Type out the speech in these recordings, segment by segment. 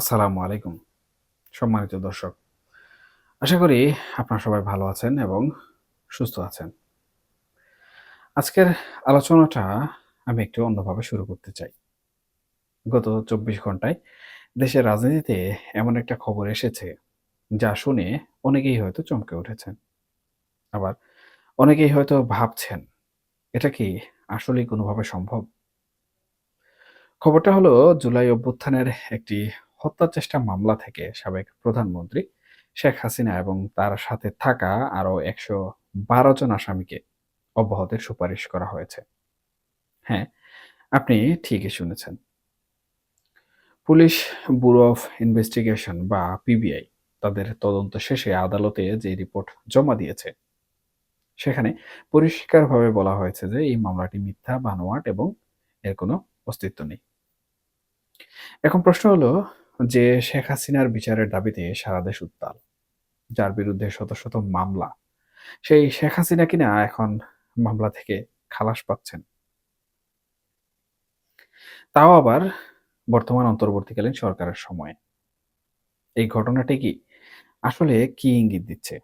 আসসালামু আলাইকুম, সম্মানিত দর্শক। আশা করি আপনারা সবাই ভালো আছেন এবং সুস্থ আছেন। আজকের আলোচনাটা আমি একটু অন্যভাবে শুরু করতে চাই। গত চব্বিশ ঘন্টায় দেশের রাজনীতিতে এমন একটা খবর এসেছে, যা শুনে অনেকেই হয়তো চমকে উঠেছেন। আবার অনেকেই হয়তো ভাবছেন, এটা কি আসলেই কোনোভাবে সম্ভব? খবরটা হলো, জুলাই অভ্যুত্থানের একটি হত্যা চেষ্টা মামলা থেকে সাবেক প্রধানমন্ত্রী শেখ হাসিনা এবং তার সাথে থাকা আরও একশো বারো জন আসামিকে অব্যাহতির সুপারিশ করা হয়েছে। হ্যাঁ আপনি ঠিকই শুনেছেন। পুলিশ, ব্যুরো অফ ইনভেস্টিগেশন বা পিবিআই তাদের তদন্ত শেষে আদালতে যে রিপোর্ট জমা দিয়েছে, সেখানে পরিষ্কারভাবে বলা হয়েছে যে এই মামলাটি মিথ্যা, বানোয়াট এবং এর কোনো অস্তিত্ব নেই। এখন প্রশ্ন হলো যে শেখ হাসিনার বিচারের দাবিতে সারা দেশ উত্তাল, যার বিরুদ্ধে শত শত মামলা। সেই শেখ হাসিনা কিনা এখন মামলা থেকে খালাস পাচ্ছেন। তাও আবার বর্তমান অন্তর্বর্তীকালীন সরকারের সময়ে। এই ঘটনাটি কি আসলে কি ইঙ্গিত দিচ্ছে?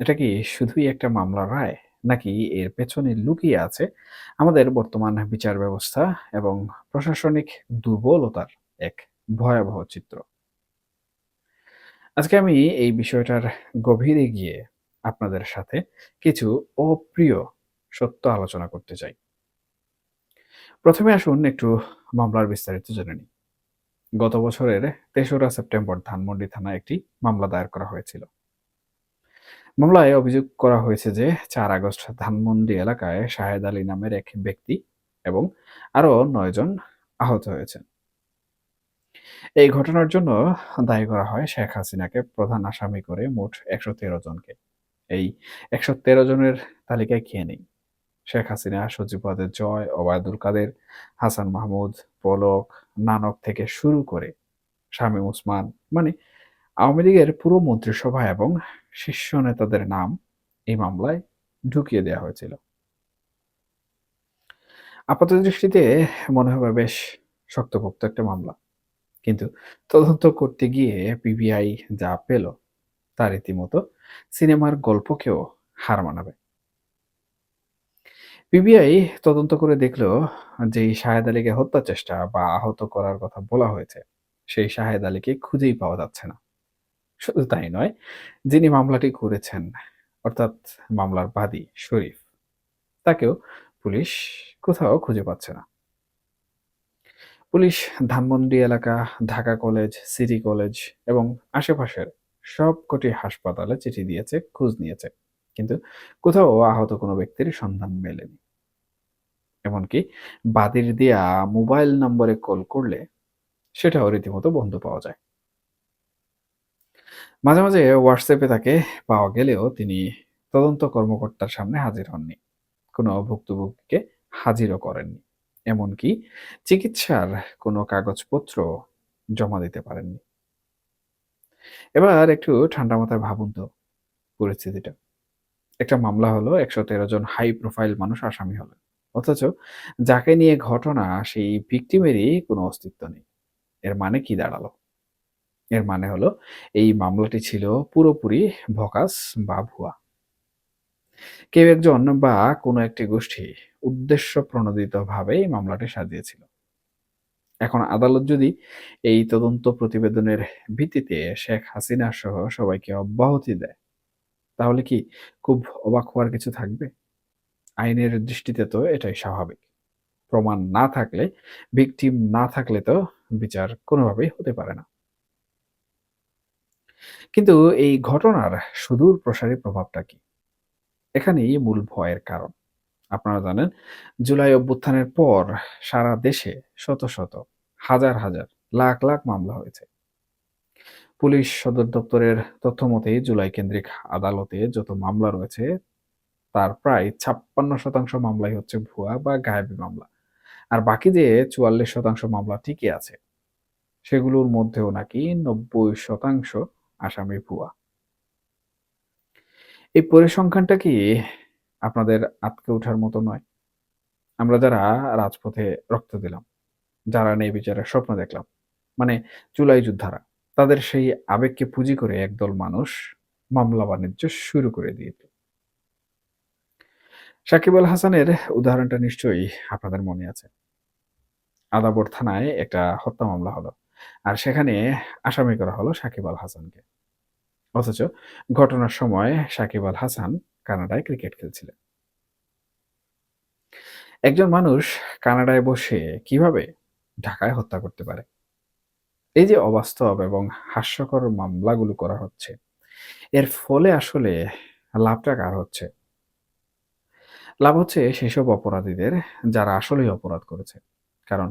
এটা কি শুধুই একটা মামলার রায়, নাকি এর পেছনে লুকিয়ে আছে আমাদের বর্তমান বিচার ব্যবস্থা এবং প্রশাসনিক দুর্বলতার এক ভয়াবহ চিত্র। আজকে আমি এই বিষয়টার গভীরে গিয়ে আপনাদের সাথে কিছু অপ্রিয় সত্য আলোচনা করতে চাই। প্রথমে আসুন একটু মামলার বিস্তারিত জেনে নিই। গত বছরের তেসরা সেপ্টেম্বর ধানমন্ডি থানায় একটি মামলা দায়ের করা হয়েছিল। মামলায় অভিযোগ করা হয়েছে যে চার আগস্ট ধানমন্ডি এলাকায় শাহেদ আলী নামের এক ব্যক্তি এবং আরও নয়জন আহত হয়েছেন। এই ঘটনার জন্য দায়ী করা হয় শেখ হাসিনাকে প্রধান আসামি করে মোট একশো তেরো জনকে। এই একশো তেরো জনের তালিকায় খেয়ে নেই? শেখ হাসিনা সচিবাদের জয়, ওবায়দুল কাদের, হাসান মাহমুদ, পলক, নানক থেকে শুরু করে শামীম উসমান মানে আওয়ামী লীগের পুরো মন্ত্রিসভা এবং শীর্ষ নেতাদের নাম এই মামলায় ঢুকিয়ে দেওয়া হয়েছিল। আপাত দৃষ্টিতে মনে হবে বেশ শক্তপোক্ত একটা মামলা। কিন্তু তদন্ত করতে গিয়ে পিবিআই যা পেল, তা রীতিমতো সিনেমার গল্পকেও হার মানাবে। পিবিআই তদন্ত করে দেখল যে শাহেদ আলীকে হত্যা চেষ্টা বা আহত করার কথা বলা হয়েছে, সেই শাহেদ আলীকে খুঁজেই পাওয়া যাচ্ছে না। শুধু তাই নয়, যিনি মামলাটি করেছেন, অর্থাৎ মামলার বাদী শরীফ, তাকেও পুলিশ কোথাও খুঁজে পাচ্ছে না। পুলিশ ধানমন্ডি এলাকা, ঢাকা কলেজ, সিটি কলেজ এবং আশেপাশের সবকটি হাসপাতালে চিঠি দিয়েছে, খোঁজ নিয়েছে। কিন্তু কোথাও আহত কোনো ব্যক্তির সন্ধান মেলেনি। এমনকি বাদির দেয়া মোবাইল নম্বরে কল করলে সেটাও রীতিমতো বন্ধ পাওয়া যায়। মাঝে মাঝে হোয়াটসঅ্যাপে তাকে পাওয়া গেলেও তিনি তদন্ত কর্মকর্তার সামনে হাজির হননি। কোনো ভুক্তভোগীকে হাজিরও করেননি। এমনকি চিকিৎসার কোনো কাগজপত্র জমা দিতে পারেননি। এবার একটু ঠান্ডা মাথায় ভাবুন তো পরিস্থিতিটা। একটা মামলা হলো একশো তেরো জন হাই প্রোফাইল মানুষ আসামি হলেন অথচ যাকে নিয়ে ঘটনা, সেই ভিকটিমেরই কোনো অস্তিত্ব নেই। এর মানে কি দাঁড়াল? এর মানে হলো এই মামলাটি ছিল পুরোপুরি ভকাস বা ভুয়া। কেউ একজন বা কোনো একটি গোষ্ঠী উদ্দেশ্য প্রণোদিতভাবে এই মামলাটি সাজিয়েছিল। এখন আদালত যদি এই তদন্ত প্রতিবেদনের ভিত্তিতে শেখ হাসিনা সহ সবাইকে অব্যাহতি দেয়, তাহলে কি খুব অবাক হওয়ার কিছু থাকবে? আইনের দৃষ্টিতে তো এটাই স্বাভাবিক। প্রমাণ না থাকলে, ভিকটিম না থাকলে তো বিচার কোনোভাবেই হতে পারে না। কিন্তু এই ঘটনার সুদূর প্রসারী প্রভাবটা কি? এখানেই মূল ভয়ের কারণ। আপনারা জানেন, জুলাই অভ্যুত্থানের পর সারা দেশে শত শত, হাজার হাজার, লাখ লাখ মামলা হয়েছে। পুলিশ সদর দপ্তরের তথ্য মতে জুলাই কেন্দ্রিক আদালতে যত মামলা রয়েছে, তার প্রায় ছাপ্পান্ন শতাংশ মামলাই হচ্ছে ভুয়া বা গায়েবী মামলা। আর বাকি যে চুয়াল্লিশ শতাংশ মামলা ঠিকই আছে, সেগুলোর মধ্যেও নাকি নব্বই শতাংশ আসামি ভুয়া। এই পরিসংখ্যানটা কি আপনাদের আটকে ওঠার মতো নয়। আমরা যারা রাজপথে রক্ত দিলাম, যারা নেই বিচারের স্বপ্ন দেখলাম মানে জুলাই যোদ্ধারা, তাদের সেই আবেগকে পুঁজি করে একদল মানুষ মামলা বাণিজ্য শুরু করে দিয়েছে। সাকিব আল হাসানের উদাহরণটা নিশ্চয়ই আপনাদের মনে আছে। আদাবর থানায় একটা হত্যা মামলা হলো, আর সেখানে আসামি করা হলো সাকিব আল হাসানকে। অথচ ঘটনার সময় সাকিব আল হাসান কানাডায় ক্রিকেট খেলছিলেন। একজন মানুষ কানাডায় বসে কীভাবে ঢাকায় হত্যা করতে পারে? এই যে অবাস্তব এবং হাস্যকর মামলাগুলো করা হচ্ছে, এর ফলে আসলে লাভটা কার হচ্ছে? লাভ হচ্ছে সেসব অপরাধীদের যারা আসলেই অপরাধ করেছে। কারণ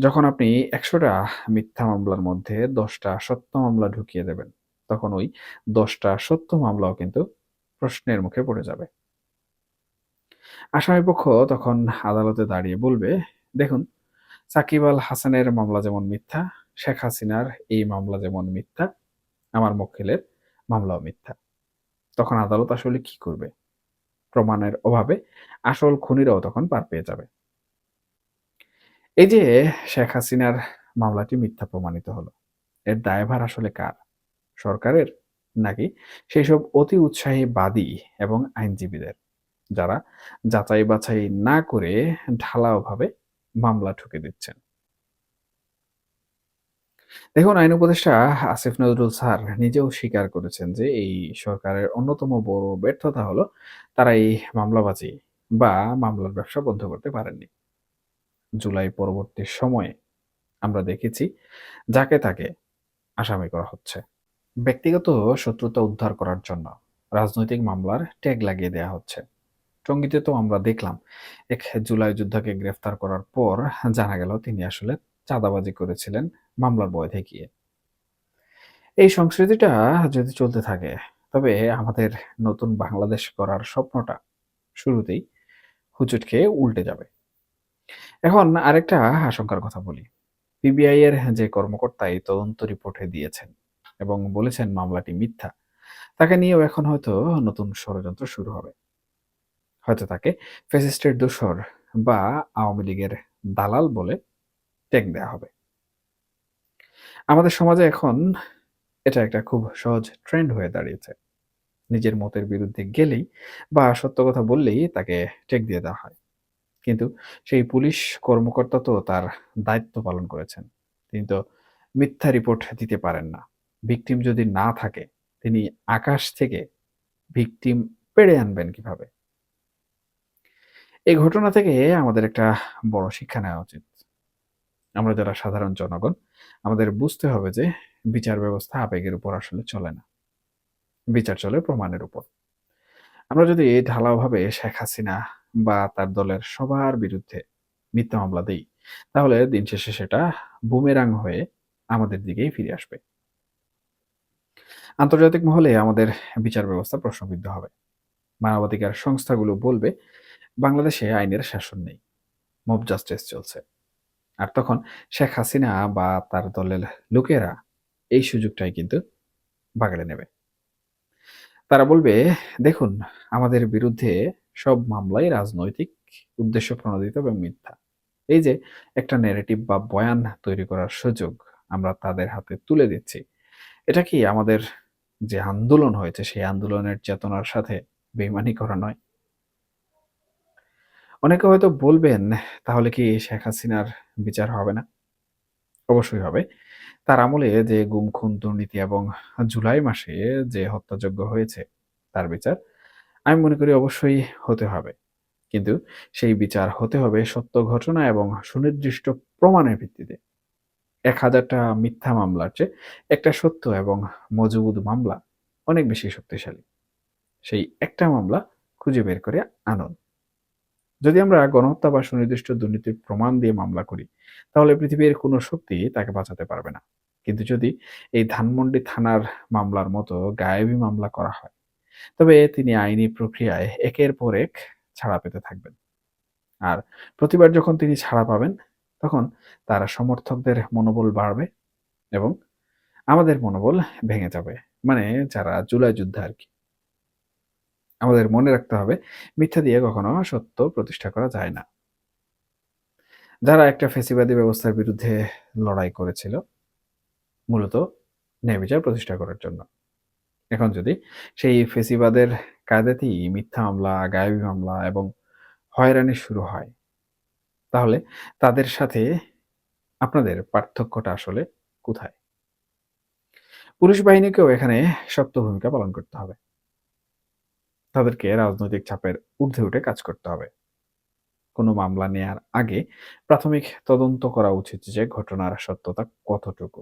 যখন আপনি একশোটা মিথ্যা মামলার মধ্যে দশটা সত্য মামলা ঢুকিয়ে দেবেন, তখন ওই দশটা সত্য মামলাও কিন্তু প্রশ্নের মুখে পড়ে যাবে। আসামি পক্ষ তখন আদালতে দাঁড়িয়ে বলবে, দেখুন, সাকিব আল হাসানের মামলা যেমন মিথ্যা, শেখ হাসিনার এই মামলা যেমন মিথ্যা, আমার মক্কেলের মামলাও মিথ্যা। তখন আদালত আসলে কি করবে? প্রমাণের অভাবে আসল খুনিরাও তখন পার পেয়ে যাবে। এই যে শেখ হাসিনার মামলাটি মিথ্যা প্রমাণিত হলো, এর দায়ভার আসলে কার? সরকারের? নাকি? সেই সব অতি উৎসাহী বাদী এবং আইনজীবীদের, যারা যাচাই বাছাই না করে ঢালাওভাবে মামলা ঠুকে দিচ্ছেন। দেখুন, আইন উপদেষ্টা আসিফ নজরুল স্যার নিজেও স্বীকার করেছেন যে এই সরকারের অন্যতম বড় ব্যর্থতা হলো তারা এই মামলাবাজি বা মামলার ব্যবসা বন্ধ করতে পারেননি। জুলাই পরবর্তী সময়ে আমরা দেখেছি যাকে তাকে আসামি করা হচ্ছে। ব্যক্তিগত শত্রুতা উদ্ধার করার জন্য রাজনৈতিক মামলার ট্যাগ লাগিয়ে দেওয়া হচ্ছে। টঙ্গিতে তো আমরা দেখলাম, এক জুলাই যোদ্ধাকে গ্রেফতার করার পর জানা গেল তিনি আসলে চাঁদাবাজি করেছিলেন মামলার বয় দেখিয়ে। এই সংস্কৃতিটা যদি চলতে থাকে, তবে আমাদের নতুন বাংলাদেশ করার স্বপ্নটা শুরুতেই হুচুট খেয়ে উল্টে যাবে। এখন আরেকটা আশঙ্কার কথা বলি। পিবিআই এর যে কর্মকর্তা এই তদন্ত রিপোর্টে দিয়েছেন এবং বলেছেন মামলাটি মিথ্যা। তাকে নিয়েও এখন হয়তো নতুন ষড়যন্ত্র শুরু হবে। হয়তো তাকে ফেসিস্টের দোসর বা আওয়ামী লীগের দালাল বলে ট্যাগ দেওয়া হবে। আমাদের সমাজে এখন এটা একটা খুব সহজ ট্রেন্ড হয়ে দাঁড়িয়েছে। নিজের মতের বিরুদ্ধে গেলেই বা সত্য কথা বললেই তাকে টেক দিয়ে দেওয়া হয়। কিন্তু সেই পুলিশ কর্মকর্তা তো তার দায়িত্ব পালন করেছেন। তিনি তো মিথ্যা রিপোর্ট দিতে পারেন না। ভিকটিম যদি না থাকে, তিনি আকাশ থেকে ভিকটিম পেড়ে আনবেন কীভাবে? এই ঘটনা থেকে আমাদের একটা বড় শিক্ষা নেওয়া উচিত। আমরা যারা সাধারণ জনগণ, আমাদের বুঝতে হবে যে বিচার ব্যবস্থা আবেগের উপর আসলে চলে না। বিচার চলে প্রমাণের উপর। আমরা যদি ঢালাওভাবে শেখ হাসিনা বা তার দলের সবার বিরুদ্ধে মিথ্যা মামলা দিই, তাহলে দিন শেষে সেটা বুমেরাং হয়ে আমাদের দিকেই ফিরে আসবে। আন্তর্জাতিক মহলে আমাদের বিচার ব্যবস্থা প্রশ্নবিদ্ধ হবে। মানবাধিকার সংস্থাগুলো বলবে, বাংলাদেশে আইনের শাসন নেই মব জাস্টিস চলছে। আর তখন শেখ হাসিনা বা তার দলের লোকেরা এই সুযোগটাই কিন্তু বাগালে নেবে। তারা বলবে, দেখুন, আমাদের বিরুদ্ধে সব মামলাই রাজনৈতিক উদ্দেশ্য প্রণোদিত এবং মিথ্যা। এই যে একটা নেগেটিভ বা বয়ান তৈরি করার সুযোগ আমরা তাদের হাতে তুলে দিচ্ছি, এটা কি আমাদের যে আন্দোলন হয়েছে, সেই আন্দোলনের চেতনার সাথে বেইমানি করা নয়। অনেকে হয়তো বলবেন, তাহলে কি শেখ হাসিনার বিচার হবে না? অবশ্যই হবে। তার আমলে যে গুম, খুন, দুর্নীতি এবং জুলাই মাসে যে হত্যাযজ্ঞ হয়েছে, তার বিচার আমি মনে করি অবশ্যই হতে হবে। কিন্তু সেই বিচার হতে হবে সত্য ঘটনা এবং সুনির্দিষ্ট প্রমাণের ভিত্তিতে। এক হাজারটা মিথ্যা মামলার চেয়ে একটা সত্য এবং মজবুত মামলা অনেক বেশি শক্তিশালী। সেই একটা মামলা খুঁজে বের করে আনুন। যদি আমরা গণহত্যা বা সুনির্দিষ্ট দুর্নীতির প্রমাণ দিয়ে মামলা করি, তাহলে পৃথিবীর কোনো শক্তি তাকে বাঁচাতে পারবে না। কিন্তু যদি এই ধানমন্ডি থানার মামলার মতো গায়েবী মামলা করা হয়, তবে তিনি আইনি প্রক্রিয়ায় একের পর এক ছাড়া পেতে থাকবেন। আর প্রতিবার যখন তিনি ছাড়া পাবেন তখন তার সমর্থকদের মনোবল বাড়বে এবং আমাদের মনোবল ভেঙে যাবে। মানে যারা জুলাই যুদ্ধে আর কি। আমাদের মনে রাখতে হবে মিথ্যা দিয়ে কখনো সত্য প্রতিষ্ঠা করা যায় না। যারা একটা ফেসিবাদী ব্যবস্থার বিরুদ্ধে লড়াই করেছিল মূলত ন্যায়বিচার প্রতিষ্ঠা করার জন্য। এখন যদি সেই ফেসিবাদের কায়দাতেই মিথ্যা মামলা, গায়েবী মামলা এবং হয়রানি শুরু হয়, তাহলে তাদের সাথে আপনাদের পার্থক্যটা আসলে কোথায়? পুলিশ বাহিনীকেও এখানে শক্ত ভূমিকা পালন করতে হবে। তাদেরকে রাজনৈতিক চাপের ঊর্ধ্বে উঠে কাজ করতে হবে। কোনো মামলা নেয়ার আগে প্রাথমিক তদন্ত করা উচিত যে ঘটনার সত্যতা কতটুকু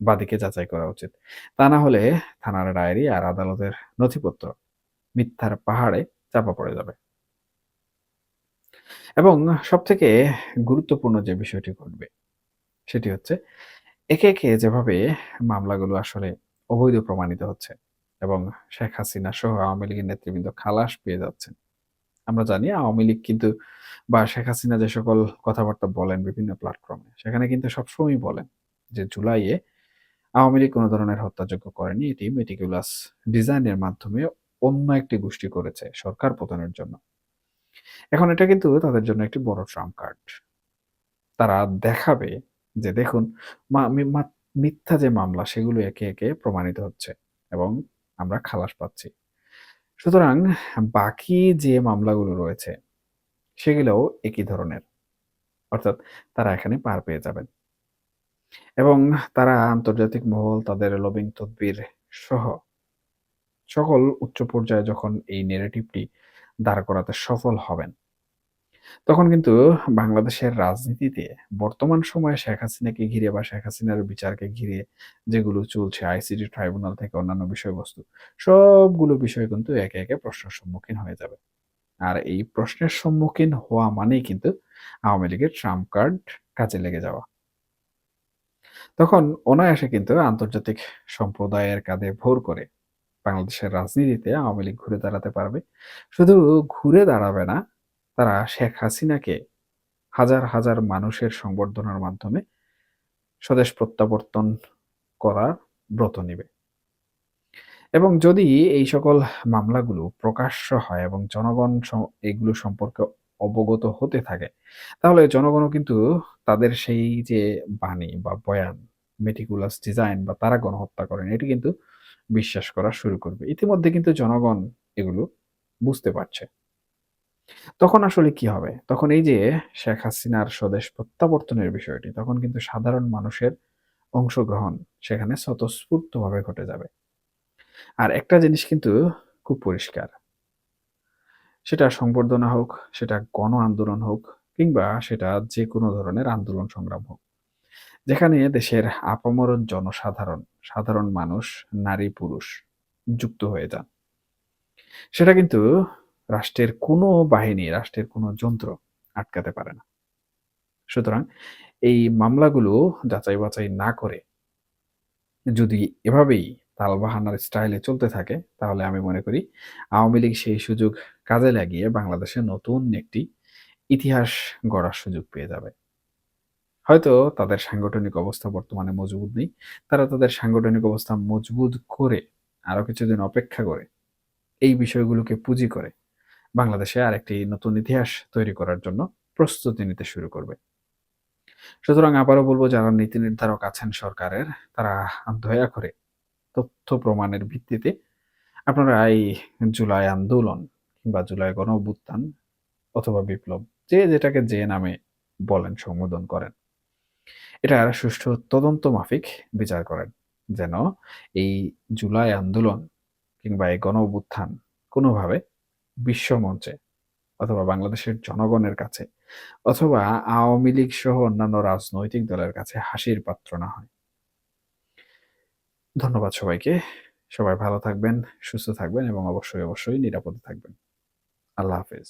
বাদীকে যাচাই করা উচিত তা না হলে থানার ডায়েরি আর আদালতের নথিপত্র মিথ্যার পাহাড়ে চাপা পড়ে যাবে এবং সবথেকে গুরুত্বপূর্ণ যে বিষয়টি ঘটবে, সেটি হচ্ছে একে একে যেভাবে মামলাগুলো আসলে অবৈধ প্রমাণিত হচ্ছে এবং শেখ হাসিনা সহ আওয়ামী লীগের নেতৃবৃন্দ খালাস পেয়ে যাচ্ছেন। আমরা জানি আওয়ামী লীগ কিন্তু বা শেখ হাসিনা যে সকল কথাবার্তা বলেন বিভিন্ন প্ল্যাটফর্মে সেখানে কিন্তু সবসময় বলেন যে জুলাইয়ে আওয়ামী লীগ কোনো ধরনের হত্যাযোগ্য করেনি, এটি মেটিকুলাস ডিজাইনের মাধ্যমে অন্য একটি গোষ্ঠী করেছে সরকার পতনের জন্য। এখন এটা কিন্তু তাদের জন্য একটি বড় ট্রাম্প কার্ড। তারা দেখাবে যে দেখুন মিথ্যা যে মামলা সেগুলো একে একে প্রমাণিত হচ্ছে এবং আমরা খালাস পাচ্ছি। সুতরাং বাকি যে মামলাগুলো রয়েছে, সেগুলোও একই ধরনের। অর্থাৎ তারা এখানে পার পেয়ে যাবেন। এবং তারা আন্তর্জাতিক মহল, তাদের লবিং তদবির সহ সকল উচ্চ পর্যায়ে যখন এই নেগেটিভটি দাঁড় করাতে সফল হবেন। তখন কিন্তু বাংলাদেশের রাজনীতিতে বর্তমান সময়ে শেখ হাসিনাকে ঘিরে বা শেখ হাসিনার বিচারকে ঘিরে যেগুলো চলছে আইসিটি ট্রাইব্যুনাল থেকে অন্যান্য বিষয়বস্তু, সবগুলো বিষয় কিন্তু একে একে প্রশ্নের সম্মুখীন হয়ে যাবে। আর এই প্রশ্নের সম্মুখীন হওয়া মানেই কিন্তু আওয়ামী লীগের ট্রাম্প কার্ড কাজে লেগে যাওয়া। তখন অনায়াসে কিন্তু আন্তর্জাতিক সম্প্রদায়ের কাঁধে ভোর করে বাংলাদেশের রাজনীতিতে আওয়ামী লীগ ঘুরে দাঁড়াতে পারবে। শুধু ঘুরে দাঁড়াবে না, তারা শেখ হাসিনাকে হাজার হাজার মানুষের সংবর্ধনার মাধ্যমে স্বদেশ প্রত্যাবর্তন করার ব্রত নিবে। এবং যদি এই সকল মামলাগুলো প্রকাশ্য হয় এবং জনগণ এগুলো সম্পর্কে অবগত হতে থাকে, তাহলে জনগণও কিন্তু তাদের সেই যে বাণী বা বয়ান, মেটিকুলাস ডিজাইন বা তারা গণহত্যা করেন, এটি কিন্তু বিশ্বাস করা শুরু করবে। ইতিমধ্যে কিন্তু জনগণ এগুলো বুঝতে পারছে। তখন আসলে কি হবে? তখন এই যে শেখ হাসিনার স্বদেশ প্রত্যাবর্তনের বিষয়টি, তখন কিন্তু সাধারণ মানুষের অংশগ্রহণ সেখানে স্বতঃস্ফূর্তভাবে ঘটে যাবে। আর একটা জিনিস কিন্তু খুব পরিষ্কার। সেটা সংবর্ধনা হোক, সেটা গণ আন্দোলন হোক, কিংবা সেটা যে কোনো ধরনের আন্দোলন সংগ্রাম হোক। যেখানে দেশের আপামরণ জনসাধারণ, সাধারণ মানুষ, নারী, পুরুষ যুক্ত হয়ে যান। সেটা কিন্তু রাষ্ট্রের কোনো বাহিনী, রাষ্ট্রের কোনো যন্ত্র আটকাতে পারে না। সুতরাং এই মামলাগুলো যাচাই বাছাই না করে যদি এভাবেই তালবাহানার স্টাইলে চলতে থাকে, তাহলে আমি মনে করি আওয়ামী লীগ সেই সুযোগ কাজে লাগিয়ে বাংলাদেশে নতুন একটি ইতিহাস গড়ার সুযোগ পেয়ে যাবে। হয়তো তাদের সাংগঠনিক অবস্থা বর্তমানে মজবুত নেই। তারা তাদের সাংগঠনিক অবস্থা মজবুত করে, আরও কিছুদিন অপেক্ষা করে, এই বিষয়গুলোকে পুঁজি করে, বাংলাদেশে আরেকটি নতুন ইতিহাস তৈরি করার জন্য প্রস্তুতি নিতে শুরু করবে। সুতরাং আবারও বলব, যারা নীতি নির্ধারক আছেন সরকারের, তারা দয়া করে তথ্য প্রমাণের ভিত্তিতে আপনারা এই জুলাই আন্দোলন কিংবা জুলাই গণ অথবা বিপ্লব যে যেটাকে যে নামে বলেন, সম্বোধন করেন এটার সুষ্ঠু তদন্ত মাফিক বিচার করেন যেন এই জুলাই আন্দোলন কিংবা এই গণ অভ্যুত্থান কোনোভাবে বিশ্বমঞ্চে অথবা বাংলাদেশের জনগণের কাছে অথবা আওয়ামী লীগ সহ অন্যান্য রাজনৈতিক দলের কাছে হাসির পাত্র না হয়। ধন্যবাদ সবাইকে। সবাই ভালো থাকবেন, সুস্থ থাকবেন এবং অবশ্যই অবশ্যই নিরাপদে থাকবেন। আল্লাহ হাফেজ।